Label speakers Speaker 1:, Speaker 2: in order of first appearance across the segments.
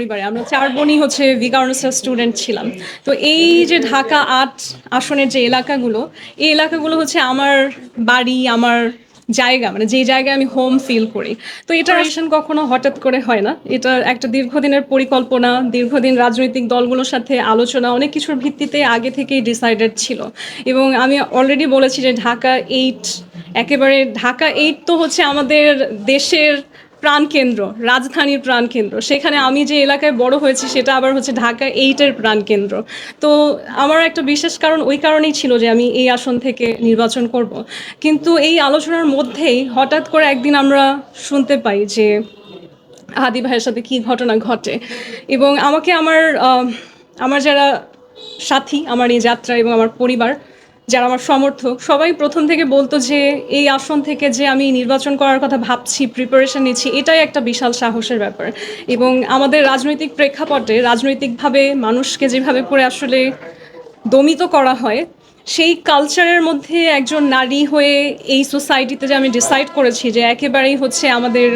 Speaker 1: পরিবারে। আমরা চার বোনই হচ্ছে ভিকারনসের স্টুডেন্ট ছিলাম। তো এই যে ঢাকা আট আসনের যে এলাকাগুলো, এই এলাকাগুলো হচ্ছে আমার বাড়ি, আমার জায়গা মানে যে জায়গায় আমি হোম ফিল করি। তো এটা রেশন কখনো হঠাৎ করে হয় না। এটা একটা দীর্ঘদিনের পরিকল্পনা, দীর্ঘদিন রাজনৈতিক দলগুলোর সাথে আলোচনা, অনেক কিছুর ভিত্তিতে আগে থেকেই ডিসাইডেড ছিল। এবং আমি অলরেডি বলেছি যে ঢাকা এইট একেবারে ঢাকা এইট তো হচ্ছে আমাদের দেশের প্রাণকেন্দ্র রাজধানীর প্রাণকেন্দ্র সেখানে আমি যে এলাকায় বড় হয়েছি, সেটা আবার হচ্ছে ঢাকা এইটের প্রাণকেন্দ্র তো আমার একটা বিশেষ কারণ ওই কারণেই ছিল যে আমি এই আসন থেকে নির্বাচন করব। কিন্তু এই আলোচনার মধ্যেই হঠাৎ করে একদিন আমরা শুনতে পাই যে হাদি ভাইয়ের সাথে কী ঘটনা ঘটে। এবং আমাকে আমার আমার যারা সাথী, আমার এই যাত্রা এবং আমার পরিবার যারা আমার সমর্থক, সবাই প্রথম থেকে বলতো যে এই আসন থেকে যে আমি নির্বাচন করার কথা ভাবছি প্রিপারেশন নিচ্ছি, এটাই একটা বিশাল সাহসের ব্যাপার। এবং আমাদের রাজনৈতিক প্রেক্ষাপটে রাজনৈতিকভাবে মানুষকে যেভাবে করে আসলে দমিত করা হয়, সেই কালচারের মধ্যে একজন নারী হয়ে এই সোসাইটিতে যে আমি ডিসাইড করেছি যে একেবারেই হচ্ছে আমাদের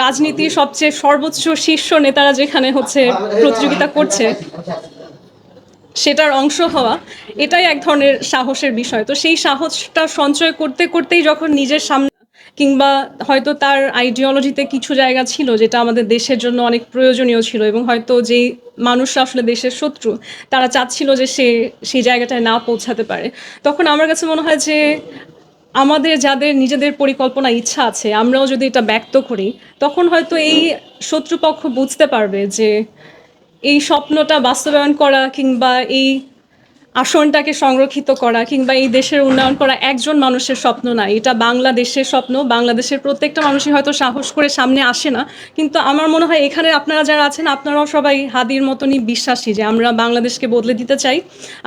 Speaker 1: রাজনীতির সবচেয়ে সর্বোচ্চ শীর্ষ নেতারা যেখানে হচ্ছে প্রতিযোগিতা করছে সেটার অংশ হওয়া, এটাই এক ধরনের সাহসের বিষয়। তো সেই সাহসটা সঞ্চয় করতে করতেই যখন নিজের সামনে কিংবা হয়তো তার আইডিওলজিতে কিছু জায়গা ছিল যেটা আমাদের দেশের জন্য অনেক প্রয়োজনীয় ছিল এবং হয়তো যেই মানুষরা আসলে দেশের শত্রু, তারা চাচ্ছিল যে সে সেই জায়গাটায় না পৌঁছাতে পারে। তখন আমার কাছে মনে হয় যে আমাদের যাদের নিজেদের পরিকল্পনা ইচ্ছা আছে, আমরাও যদি এটা ব্যক্ত করি, তখন হয়তো এই শত্রুপক্ষ বুঝতে পারবে যে এই স্বপ্নটা বাস্তবায়ন করা কিংবা এই আসনটাকে সংরক্ষিত করা কিংবা এই দেশের উন্নয়ন করা একজন মানুষের স্বপ্ন না। এটা বাংলাদেশের স্বপ্ন। বাংলাদেশের প্রত্যেকটা মানুষই হয়তো সাহস করে সামনে আসে না। কিন্তু আমার মনে হয় এখানে আপনারা যারা আছেন, আপনারাও সবাই হাদির মতনই বিশ্বাসী যে আমরা বাংলাদেশকে বদলে দিতে চাই।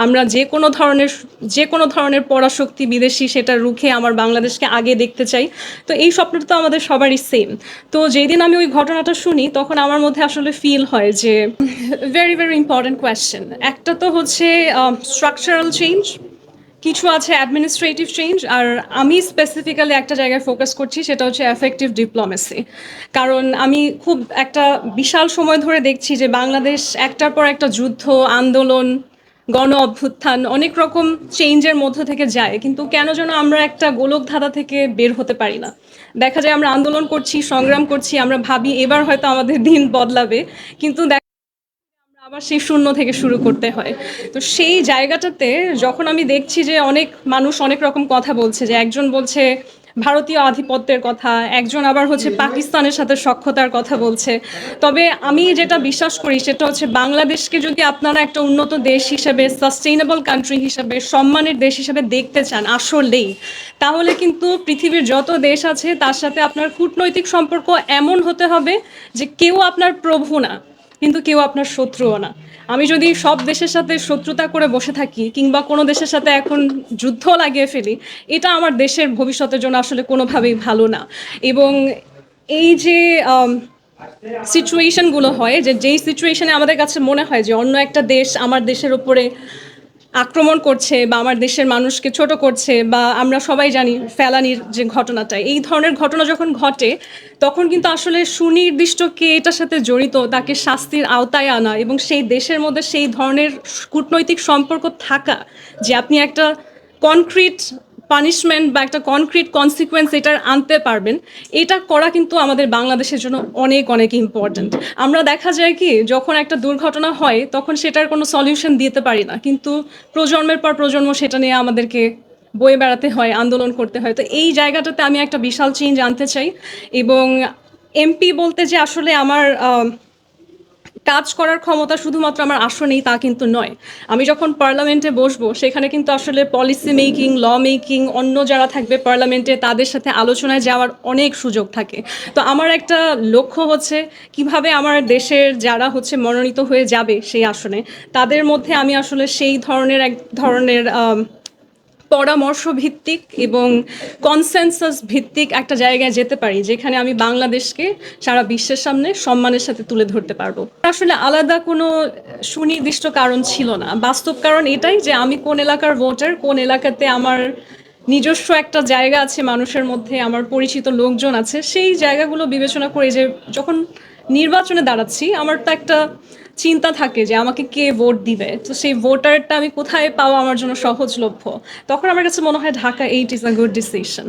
Speaker 1: আমরা যে কোনো ধরনের, যে কোনো ধরনের পরাশক্তি বিদেশি সেটা রুখে আমার বাংলাদেশকে আগে দেখতে চাই। তো এই স্বপ্নটা তো আমাদের সবারই সেম তো যেই দিন আমি ওই ঘটনাটা শুনি, তখন আমার মধ্যে আসলে ফিল হয় যে ভেরি ভেরি ইম্পর্ট্যান্ট কোয়েশ্চেন একটা তো হচ্ছে স্ট্রাকচারাল চেঞ্জ কিছু আছে অ্যাডমিনিস্ট্রেটিভ চেঞ্জ আর আমি স্পেসিফিক্যালি একটা জায়গায় ফোকাস করছি, সেটা হচ্ছে এফেক্টিভ ডিপ্লোমেসি কারণ আমি খুব একটা বিশাল সময় ধরে দেখছি যে বাংলাদেশ একটার পর একটা যুদ্ধ, আন্দোলন, গণ অভ্যুত্থান, অনেক রকম চেঞ্জের মধ্য থেকে যায়, কিন্তু কেন যেন আমরা একটা গোলক ধাঁধা থেকে বের হতে পারি না। দেখা যায় আমরা আন্দোলন করছি, সংগ্রাম করছি, আমরা ভাবি এবার হয়তো আমাদের দিন বদলাবে, কিন্তু আবার সেই শূন্য থেকে শুরু করতে হয়। তো সেই জায়গাটাতে যখন আমি দেখছি যে অনেক মানুষ অনেক রকম কথা বলছে, যে একজন বলছে ভারতীয় আধিপত্যের কথা, একজন আবার হচ্ছে পাকিস্তানের সাথে সক্ষতার কথা বলছে। তবে আমি যেটা বিশ্বাস করি সেটা হচ্ছে বাংলাদেশকে যদি আপনারা একটা উন্নত দেশ হিসেবে সাস্টেইনেবল কান্ট্রি হিসেবে, সম্মানের দেশ হিসেবে দেখতে চান আসলেই, তাহলে কিন্তু পৃথিবীর যত দেশ আছে তার সাথে আপনার কূটনৈতিক সম্পর্ক এমন হতে হবে যে কেউ আপনার প্রভু না। কিন্তু কেউ আপনার শত্রুও না। আমি যদি সব দেশের সাথে শত্রুতা করে বসে থাকি কিংবা কোনো দেশের সাথে এখন যুদ্ধ লাগিয়ে ফেলি, এটা আমার দেশের ভবিষ্যতের জন্য আসলে কোনোভাবেই ভালো না। এবং এই যে সিচুয়েশনগুলো হয়, যে যেই সিচুয়েশনে আমাদের কাছে মনে হয় যে অন্য একটা দেশ আমার দেশের উপরে আক্রমণ করছে বা আমার দেশের মানুষকে ছোট করছে বা আমরা সবাই জানি ফেলানির যে ঘটনাটা, এই ধরনের ঘটনা যখন ঘটে, তখন কিন্তু আসলে সুনির্দিষ্ট কে এটার সাথে জড়িত, তাকে শাস্তির আওতায় আনা এবং সেই দেশের মধ্যে সেই ধরনের কূটনৈতিক সম্পর্ক থাকা যে আপনি একটা কনক্রিট পানিশমেন্ট বা একটা কনক্রিট কনসিকুয়েন্স এটার আনতে পারবেন, এটা করা কিন্তু আমাদের বাংলাদেশের জন্য অনেক অনেক ইম্পর্ট্যান্ট আমরা দেখা যায় কি, যখন একটা দুর্ঘটনা হয়, তখন সেটার কোনো সলিউশন দিতে পারি না। কিন্তু প্রজন্মের পর প্রজন্ম সেটা নিয়ে আমাদেরকে বয়ে বেড়াতে হয়, আন্দোলন করতে হয়। তো এই জায়গাটাতে আমি একটা বিশাল চেঞ্জ আনতে চাই এবং এমপি বলতে যে আসলে আমার কাজ করার ক্ষমতা শুধুমাত্র আমার আসনেই তা কিন্তু নয়। আমি যখন পার্লামেন্টে বসবো, সেখানে কিন্তু আসলে পলিসি মেকিং ল মেকিং অন্য যারা থাকবে পার্লামেন্টে, তাদের সাথে আলোচনায় যাওয়ার অনেক সুযোগ থাকে। তো আমার একটা লক্ষ্য হচ্ছে, কীভাবে আমার দেশের যারা হচ্ছে মনোনীত হয়ে যাবে সেই আসনে, তাদের মধ্যে আমি আসলে সেই ধরনের এক ধরনের পরামর্শ ভিত্তিক এবং কনসেনসাস ভিত্তিক একটা জায়গায় যেতে পারি, যেখানে আমি বাংলাদেশকে সারা বিশ্বের সামনে সম্মানের সাথে তুলে ধরতে পারব। আসলে আলাদা কোনো সুনির্দিষ্ট কারণ ছিল না। বাস্তব কারণ এটাই যে আমি কোন এলাকার ভোটার কোন এলাকাতে আমার নিজস্ব একটা জায়গা আছে, মানুষের মধ্যে আমার পরিচিত লোকজন আছে, সেই জায়গাগুলো বিবেচনা করে যে যখন নির্বাচনে দাঁড়াচ্ছি, আমার তো একটা চিন্তা থাকে যে আমাকে কে ভোট দিবে? তো সেই ভোটারটা আমি কোথায় পাওয়া আমার জন্য সহজলভ্য। তখন আমার কাছে মনে হয় Dhaka eight is a good decision